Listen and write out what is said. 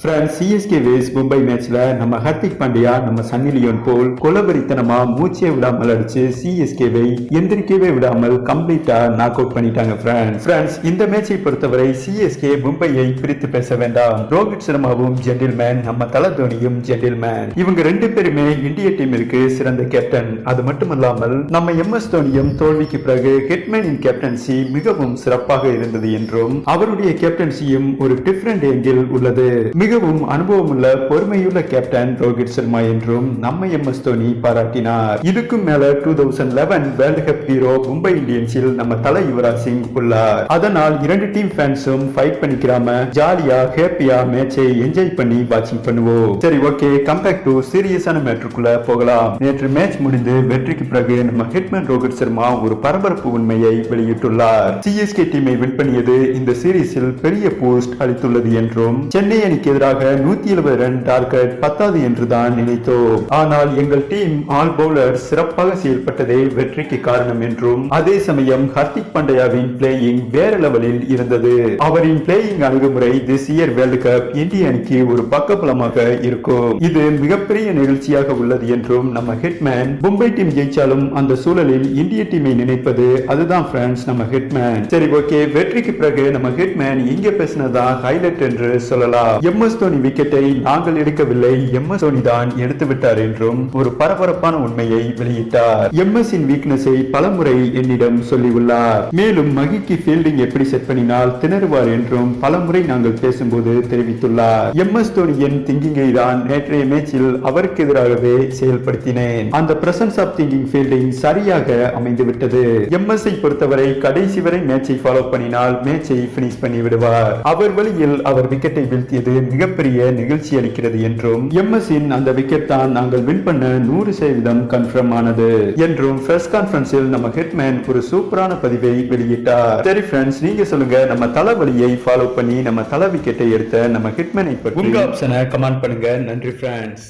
friends CSK versus Mumbai மேட்ச்ல நம்ம ஹர்திக் பாண்டியா நம்ம சன்னி லியோன் போல் கொலபரித்தனமா மூச்சே விடாமல் அடிச்சு சிஎஸ்கேவை எந்திரிக்கவே விடாமல் கம்ப்ளீட்டா நாக் அவுட் பண்ணிட்டாங்க ஃப்ரெண்ட்ஸ் ஃப்ரெண்ட்ஸ் இந்த மேட்சை பொறுத்தவரை சிஎஸ்கே மும்பையை பிரித்து பேச வேண்டாம். ரோஹித் சர்மாவும் ஜென்டில்மேன் நம்ம தல தோனியும் ஜென்டில்மேன் இவங்க ரெண்டு பேருமே இந்திய டீமிற்கு சிறந்த கேப்டன் அது மட்டுமல்லாமல் நம்ம எம் எஸ் தோனியும் தோல்விக்கு பிறகு ஹெட்மேனின் கேப்டன்சி மிகவும் சிறப்பாக இருந்தது என்றும் அவருடைய கேப்டன்சியும் ஒரு டிஃப்ரெண்ட் ஏங்கில் உள்ளது. மிகவும் அனுபவமுள்ள பொறுமையுள்ள கேப்டன் ரோஹித் சர்மா என்றும் நம்ம எம் எஸ் தோனி பாராட்டினார். இதுக்கும் மேல two thousand eleven world cup hero Mumbai இந்தியன்ஸில் நம்ம தல யுவராஜ் சிங் உள்ளார். அதனால் இரண்டு டீம் ஃபேன்ஸும் ஃபைட் பண்ணிக்கிறாம ஜாலியா ஹேப்பியா மேட்சை என்ஜாய் பண்ணி வாட்சிங் பண்ணுவோம். சரி ஓகே கம்பேக் டு சீரியஸான மேட்ருக்குள்ள போகலாம். நேற்று மேட்ச் முடிந்து வெற்றிக்கு பிறகு நம்ம ஹிட்மேன் ரோஹித் சர்மா ஒரு பரபரப்பு உண்மையை வெளியிட்டுள்ளார். சிஎஸ்கே டீமை வின் பண்ணியது இந்த சீரீஸில் பெரிய போஸ்ட் அளித்துள்ளது என்றும் சென்னை அணிக்கு எதிராக நூத்தி எழுபது ரன் டார்கெட் பத்தாது என்றுதான் நினைத்தோம். ஆனால் எங்கள் டீம் ஆல் பவுலர் சிறப்பாக செயல்பட்டதே வெற்றிக்கு காரணம் என்றும் அதே சமயம் ஹர்திக் பண்டையாவின் பிளேயிங் வேற லெவலில் இருந்தது. அவரின் பிளேயிங் அணுகுமுறை திஸ் இயர் வேர்ல்டு கப் இந்திய அணிக்கு ஒரு பக்கபலமாக இருக்கும். இது மிகப்பெரிய நிகழ்ச்சியாக உள்ளது என்றும் நம்ம ஹிட்மேன் மும்பை டீம் ஜெயிச்சாலும் அந்த சூழலில் இந்திய டீமை நினைப்பது அதுதான் ஃப்ரெண்ட்ஸ் நம்ம ஹிட்மேன் சரி ஓகே வெற்றிக்கு பிறகு நம்ம ஹிட்மேன் இங்க பேசினதான் ஹைலைட் என்று சொல்லலாம். எம் எஸ் தோனி விக்கெட்டை நாங்கள் எடுக்கவில்லை. எம் எஸ் தோனி தான் எடுத்து விட்டார் என்றும் ஒரு பரபரப்பான உண்மையை வெளியிட்டார். எம் எஸ் இன் வீக்னஸை பலமுறை என்னிடம் சொல்லியுள்ளார். மேலும் மகிக்கு ஃபீல்டிங் எப்படி செட் பண்ணினால் திணறுவார் என்றும் பலமுறை நாங்கள் பேசும்போது தெரிவித்துள்ளார். எம் எஸ் தோனியின் திங்கிங்கை தான் நேற்றைய மேட்சில் அவருக்கு எதிராகவே செயல்படுத்தினேன். அந்த பிரசன்ஸ் ஆஃப் திங்கிங் ஃபீல்டிங் சரியாக அமைந்து விட்டது. எம் எஸ் ஐ பொறுத்தவரை கடைசி வரை மேட்சை ஃபாலோ பண்ணினால் மேட்சை பினிஷ் பண்ணி விடுவார் அவர் வழியில் அவர் விக்கெட்டை வீழ்த்தியது மிகப்பெரிய நிகழ்ச்சி அளிக்கிறது என்றும் எம் எஸ் இன் அந்த விக்கெட் தான் நாங்கள் வின் பண்ண நூறு சதவீதம் கன்ஃபார்ம் ஆனது என்றும் பிரஸ் கான்பரன்ஸில் நம்ம ஹிட்மேன் ஒரு சூப்பரான பதிவை வெளியிட்டார். சரி ஃப்ரெண்ட்ஸ் நீங்க சொல்லுங்க நம்ம தலைவலியை ஃபாலோ பண்ணி நம்ம தலை விக்கெட்டை எடுத்த நம்ம ஹிட்மேனை பற்றி. உங்க ஆப்ஷனை கமெண்ட் பண்ணுங்க. நன்றி ஃப்ரெண்ட்ஸ்